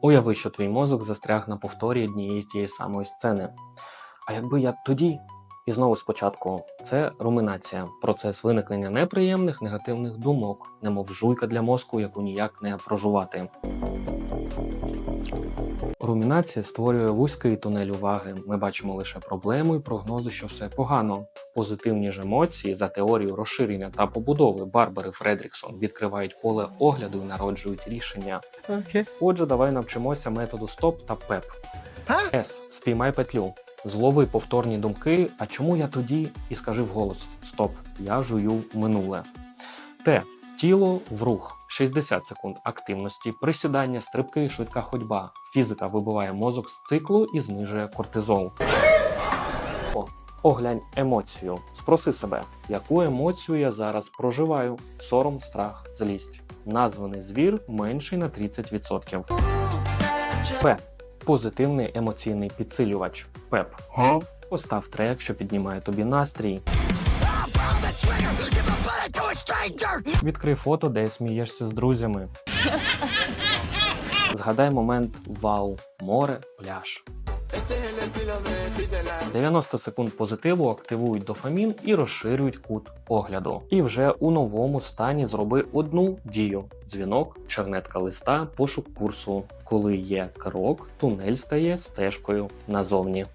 Уяви, що твій мозок застряг на повторі однієї тієї самої сцени. А якби я тоді. І знову спочатку, це руминація, процес виникнення неприємних негативних думок, немов жуйка для мозку, яку ніяк не прожувати. Румінація створює вузький тунель уваги. Ми бачимо лише проблему і прогнози, що все погано. Позитивні ж емоції за теорією розширення та побудови Барбари Фредріксон відкривають поле огляду і народжують рішення. Окей. Отже, давай навчимося методу стоп та пеп. С. Спіймай петлю. Злови повторні думки. А чому я тоді? І скажи вголос: Стоп, я жую минуле. Т. Тіло в рух. 60 секунд активності, присідання, стрибки, швидка ходьба. Фізика вибиває мозок з циклу і знижує кортизол. Оглянь емоцію. Спроси себе, яку емоцію я зараз проживаю: сором, страх, злість. Названий звір менший на 30%. П. Позитивний емоційний підсилювач. ПЕП. Постав трек, що піднімає тобі настрій. Відкрий фото, де смієшся з друзями. Згадай момент вау, море, пляж. 90 секунд позитиву активують дофамін і розширюють кут огляду. І вже у новому стані зроби одну дію: дзвінок, чернетка листа, пошук курсу. Коли є крок, тунель стає стежкою назовні.